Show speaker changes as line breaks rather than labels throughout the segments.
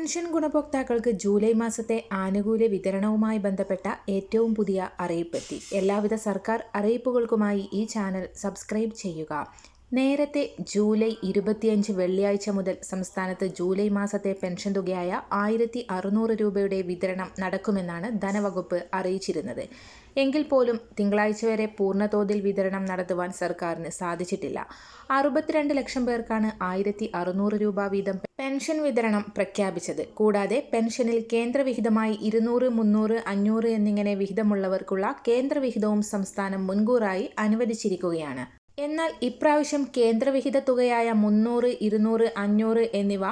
Pension ഗുണഭോക്താക്കൾക്ക് July മാസത്തെ ആനുകൂല്യ വിതരണവുമായി ബന്ധപ്പെട്ട ഏറ്റവും പുതിയ അറിയിപ്പെത്തി എല്ലാവിധ സർക്കാർ അറിയിപ്പുകൾക്കുമായി ഈ ചാനൽ സബ്സ്ക്രൈബ് ചെയ്യുക. നേരത്തെ ജൂലൈ ഇരുപത്തിയഞ്ച് വെള്ളിയാഴ്ച മുതൽ സംസ്ഥാനത്ത് ജൂലൈ മാസത്തെ പെൻഷൻ തുകയായ ആയിരത്തി അറുന്നൂറ് രൂപയുടെ വിതരണം നടക്കുമെന്നാണ് ധനവകുപ്പ് അറിയിച്ചിരുന്നത്. എങ്കിൽ പോലും തിങ്കളാഴ്ച വരെ പൂർണതോതിൽ വിതരണം നടത്തുവാൻ സർക്കാരിന് സാധിച്ചിട്ടില്ല. അറുപത്തിരണ്ട് ലക്ഷം പേർക്കാണ് ആയിരത്തി അറുന്നൂറ് രൂപ വീതം പെൻഷൻ വിതരണം പ്രഖ്യാപിച്ചത്. കൂടാതെ പെൻഷനിൽ കേന്ദ്രവിഹിതമായി ഇരുന്നൂറ് മുന്നൂറ് അഞ്ഞൂറ് എന്നിങ്ങനെ വിഹിതമുള്ളവർക്കുള്ള കേന്ദ്രവിഹിതവും സംസ്ഥാനം മുൻകൂറായി അനുവദിച്ചിരിക്കുകയാണ്. എന്നാൽ ഇപ്രാവശ്യം കേന്ദ്രവിഹിത തുകയായ മുന്നൂറ് ഇരുന്നൂറ് അഞ്ഞൂറ് എന്നിവ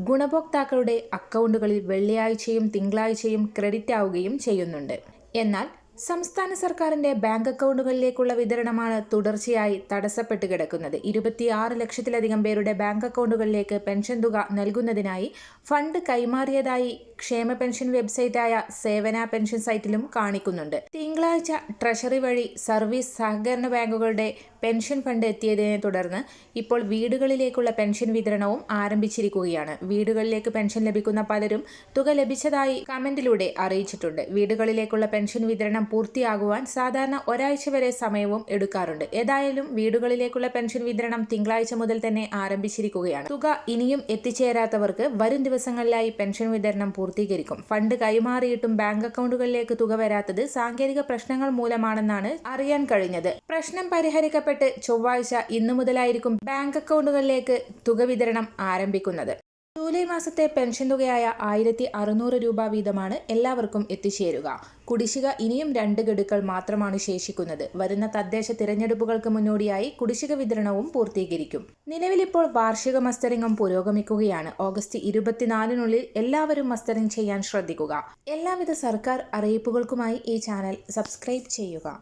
ഗുണഭോക്താക്കളുടെ അക്കൗണ്ടുകളിൽ വെള്ളിയാഴ്ചയും തിങ്കളാഴ്ചയും ക്രെഡിറ്റ് ആവുകയും ചെയ്യുന്നുണ്ട്. എന്നാൽ സംസ്ഥാന സർക്കാരിന്റെ ബാങ്ക് അക്കൗണ്ടുകളിലേക്കുള്ള വിതരണമാണ് തുടർച്ചയായി തടസ്സപ്പെട്ട് കിടക്കുന്നത്. ഇരുപത്തിയാറ് ലക്ഷത്തിലധികം പേരുടെ ബാങ്ക് അക്കൗണ്ടുകളിലേക്ക് പെൻഷൻ തുക നൽകുന്നതിനായി ഫണ്ട് കൈമാറിയതായി ക്ഷേമ പെൻഷൻ വെബ്സൈറ്റായ സേവന പെൻഷൻ സൈറ്റിലും കാണിക്കുന്നുണ്ട്. തിങ്കളാഴ്ച ട്രഷറി വഴി സർവീസ് സഹകരണ ബാങ്കുകളുടെ പെൻഷൻ ഫണ്ട് എത്തിയതിനെ തുടർന്ന് ഇപ്പോൾ വീടുകളിലേക്കുള്ള പെൻഷൻ വിതരണവും ആരംഭിച്ചിരിക്കുകയാണ്. വീടുകളിലേക്ക് പെൻഷൻ ലഭിക്കുന്ന പലരും തുക ലഭിച്ചതായി കമന്റിലൂടെ അറിയിച്ചിട്ടുണ്ട്. വീടുകളിലേക്കുള്ള പെൻഷൻ വിതരണം പൂർത്തിയാകുവാൻ സാധാരണ ഒരാഴ്ച വരെ സമയവും എടുക്കാറുണ്ട്. ഏതായാലും വീടുകളിലേക്കുള്ള പെൻഷൻ വിതരണം തിങ്കളാഴ്ച മുതൽ തന്നെ ആരംഭിച്ചിരിക്കുകയാണ്. തുക ഇനിയും എത്തിച്ചേരാത്തവർക്ക് വരും ദിവസങ്ങളിലായി പെൻഷൻ വിതരണം പൂർത്തീകരിക്കും. ഫണ്ട് കൈമാറിയിട്ടും ബാങ്ക് അക്കൗണ്ടുകളിലേക്ക് തുക വരാത്തത് സാങ്കേതിക പ്രശ്നങ്ങൾ മൂലമാണെന്നാണ് അറിയാൻ കഴിഞ്ഞത്. പ്രശ്നം പരിഹരിക്കപ്പെട്ട് ചൊവ്വാഴ്ച ഇന്നു മുതലായിരിക്കും ബാങ്ക് അക്കൗണ്ടുകളിലേക്ക് തുക വിതരണം ആരംഭിക്കുന്നത്. ജൂലൈ മാസത്തെ പെൻഷൻ തുകയായ ആയിരത്തി അറുന്നൂറ് രൂപ വീതമാണ് എല്ലാവർക്കും എത്തിച്ചേരുക. കുടിശ്ശിക ഇനിയും രണ്ട് ഗഡുക്കൾ മാത്രമാണ് ശേഷിക്കുന്നത്. വരുന്ന തദ്ദേശ തിരഞ്ഞെടുപ്പുകൾക്ക് മുന്നോടിയായി കുടിശ്ശിക വിതരണവും പൂർത്തീകരിക്കും. നിലവിലിപ്പോൾ വാർഷിക മസ്റ്ററിംഗും പുരോഗമിക്കുകയാണ്. ഓഗസ്റ്റ് ഇരുപത്തിനാലിനുള്ളിൽ എല്ലാവരും മസ്റ്ററിംഗ് ചെയ്യാൻ ശ്രദ്ധിക്കുക. എല്ലാവിധ സർക്കാർ അറിയിപ്പുകൾക്കുമായി ഈ ചാനൽ സബ്സ്ക്രൈബ് ചെയ്യുക.